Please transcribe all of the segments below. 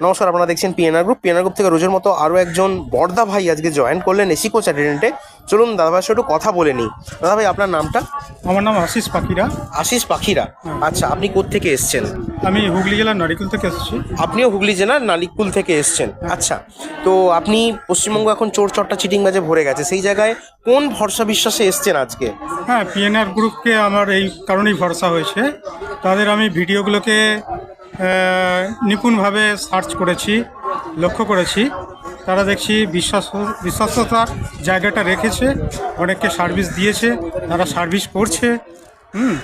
নমস্কার আপনারা দেখছেন পিএনআর গ্রুপ পিএনআর গ্রুপ থেকে রোজের মতো আরও একজন বর্দা ভাই আজকে জয়েন করলেন এসি কোচ অ্যাটেন্ডেন্টে চলুন দাদা সাথে একটু কথা বলে নিই। দাদা ভাই আপনার নামটা? আমার নাম আশিস পাখিরা। আশিস পাখিরা। আচ্ছা আপনি কোত্থেকে এসছেন? আমি হুগলি জেলার নারিকুল থেকে এসেছি। আপনিও হুগলি জেলার নালিকুল থেকে এসছেন। আচ্ছা তো আপনি পশ্চিমবঙ্গ এখন চোর চট্টা চিটিং বাজে ভরে গেছে। সেই জায়গায় কোন ভরসা বিশ্বাসে এসছেন আজকে? হ্যাঁ পিএনআর গ্রুপকে আমার এই কারণেই ভরসা হয়েছে। তাদের আমি ভিডিওগুলোকে নিপুণভাবে সার্চ করেছি লক্ষ্য করেছি। তারা দেখছি বিশ্বাস বিশ্বাসতার জায়গাটা রেখেছে অনেককে সার্ভিস দিয়েছে তারা সার্ভিস করছে। হুম।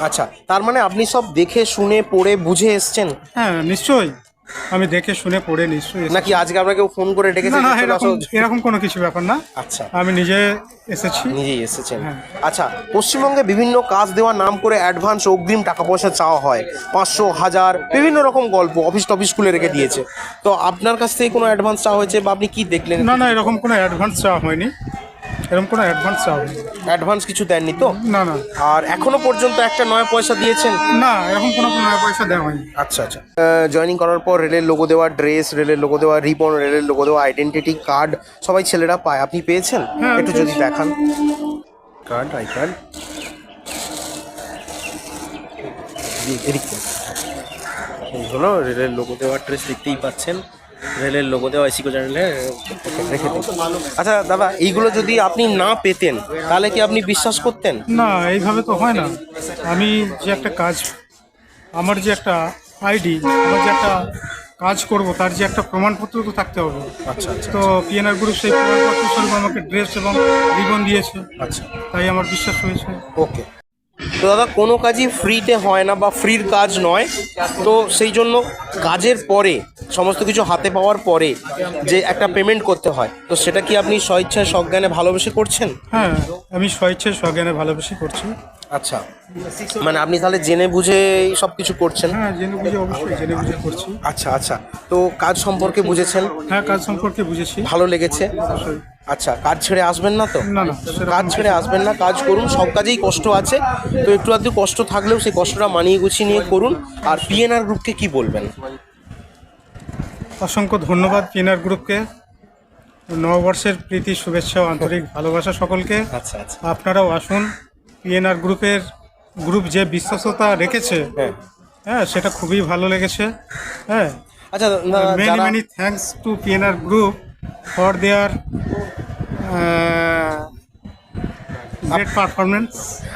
আচ্ছা তার মানে আপনি সব দেখে শুনে পড়ে বুঝে এসছেন? হ্যাঁ নিশ্চয়ই। আমি দেখে শুনে পড়ে নিশ্চয়ই। নাকি আজকে আপনাকে ফোন করে ডেকেছে না না যে চলে এরকম আসো? এরকম কোনো কিছু ব্যাপার না। আচ্ছা। আমি নিজে এসেছি। নিজেই এসেছেন। হ্যাঁ। আচ্ছা পশ্চিমবঙ্গে বিভিন্ন কাজ দেওয়ার নাম করে অ্যাডভান্স অগ্রিম টাকা পয়সা চাওয়া হয়। পাঁচশো হাজার বিভিন্ন রকম গল্প অফিস টফিস খুলে রেখে দিয়েছে। তো আপনার কাছ থেকে কোনো অ্যাডভান্স চাওয়া হয়েছে বা আপনি কি দেখলেন? না না এরকম কোনো অ্যাডভান্স চাওয়া হয়নি। এরকম কোনো অ্যাডভান্স চাওয়া হয়নি। অ্যাডভান্স কিছু দেননি তো? না না। আর এখনও পর্যন্ত একটা নয় পয়সা দিয়েছেন? না এরকম কোনো কোনো পয়সা দেওয়া হয়নি। আচ্ছা আচ্ছা। জয়েনিং করার পর রেলের লোগো দেওয়া ড্রেস রেলের লোগো দেওয়া রিবন রেলের লোগো দেওয়া আইডেন্টিটি কার্ড সবাই ছেলেরা পায়। আপনি পেয়েছেন? হ্যাঁ, একটু যদি দেখান। কার্ড আই কার্ড এই হলো রেলের লোগো দেওয়া ড্রেস দেখতেই পাচ্ছেন। রেলের লোগো দেওয়া এসিকো চ্যানেলে রেখে দিন আচ্ছা দাদা এইগুলো যদি আপনি না পেতেন তাহলে কি আপনি বিশ্বাস করতেন? না এইভাবে তো হয় না। আমি যে একটা কাজ আমার যে একটা আইডি আমার যে একটা কাজ করব তার যে একটা প্রমাণপত্র তো থাকতে হবে। আচ্ছা আচ্ছা তো পিএনআর গ্রুপ সেই প্রমাণপত্র স্বরূপ আমাকে ড্রেস এবং রিবন দিয়েছে। আচ্ছা। তাই আমার বিশ্বাস হয়েছে। ওকে তো দাদা কোনো কাজই ফ্রিতে হয় না বা ফ্রির কাজ নয়। তো সেই জন্য কাজের পরে সমস্ত কিছু হাতে পাওয়ার পরে যে একটা পেমেন্ট করতে হয় তো সেটা কি আপনি স্বইচ্ছায় সজ্ঞানে ভালোবেসে করছেন? হ্যাঁ আমি স্বইচ্ছায় স্বজ্ঞানে ভালোবেসে করছি। আচ্ছা। মানে আপনি তাহলে জেনে বুঝে সব কিছু করছেন? হ্যাঁ জেনে বুঝে অবশ্যই জেনে বুঝে করছি। আচ্ছা আচ্ছা। তো কাজ সম্পর্কে বুঝেছেন? হ্যাঁ কাজ সম্পর্কে বুঝেছি। ভালো লেগেছে? অবশ্যই। আচ্ছা কাজ ছেড়ে আসবেন না তো? না না কাজ ছেড়ে আসবেন না কাজ করুন সব কাজেই কষ্ট আছে। তো একটু আধটু কষ্ট থাকলেও সেই কষ্টটা মানিয়ে গুছিয়ে নিয়ে করুন। আর পিএনআর গ্রুপকে কি বলবেন? অসংখ্য ধন্যবাদ পিএনআর গ্রুপকে। নববর্ষের প্রীতি শুভেচ্ছা ও আন্তরিক ভালোবাসা সকলকে। আচ্ছা আচ্ছা। আপনারাও আসুন। পিএনআর গ্রুপের গ্রুপ যে বিশ্বস্ততা রেখেছে হ্যাঁ। হ্যাঁ সেটা খুবই ভালো লেগেছে হ্যাঁ। আচ্ছা মেনি যারা many thanks to PNR group for their performance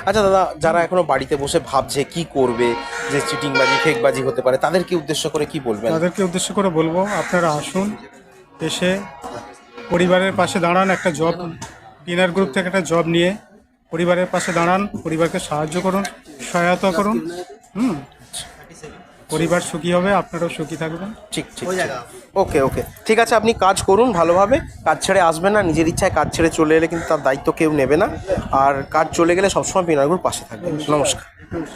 আচ্ছা দাদা যারা এখনও বাড়িতে বসে ভাবছে কি করবে যে চিটিংবাজি ফেকবাজি হতে পারে তাদেরকে উদ্দেশ্য করে কি বলবেন? তাদেরকে উদ্দেশ্য করে বলব আপনারা আসুন এসে পরিবারের পাশে দাঁড়ান একটা জব পিএনআর গ্রুপ থেকে একটা জব নিয়ে পরিবারের পাশে দাঁড়ান পরিবারকে সাহায্য করুন সহায়তা করুন হুম। পরিবার সুখী হবে আপনারাও সুখী থাকবেন। ঠিক ঠিক ওকে ওকে। ঠিক আছে আপনি কাজ করুন ভালোভাবে। কাজ ছেড়ে আসবেন না নিজের ইচ্ছায় কাজ ছেড়ে চলে এলে কিন্তু তার দায়িত্ব কেউ নেবে না। আর কাজ চলে গেলে সবসময় বিনয়গুর পাশে থাকবে নমস্কার।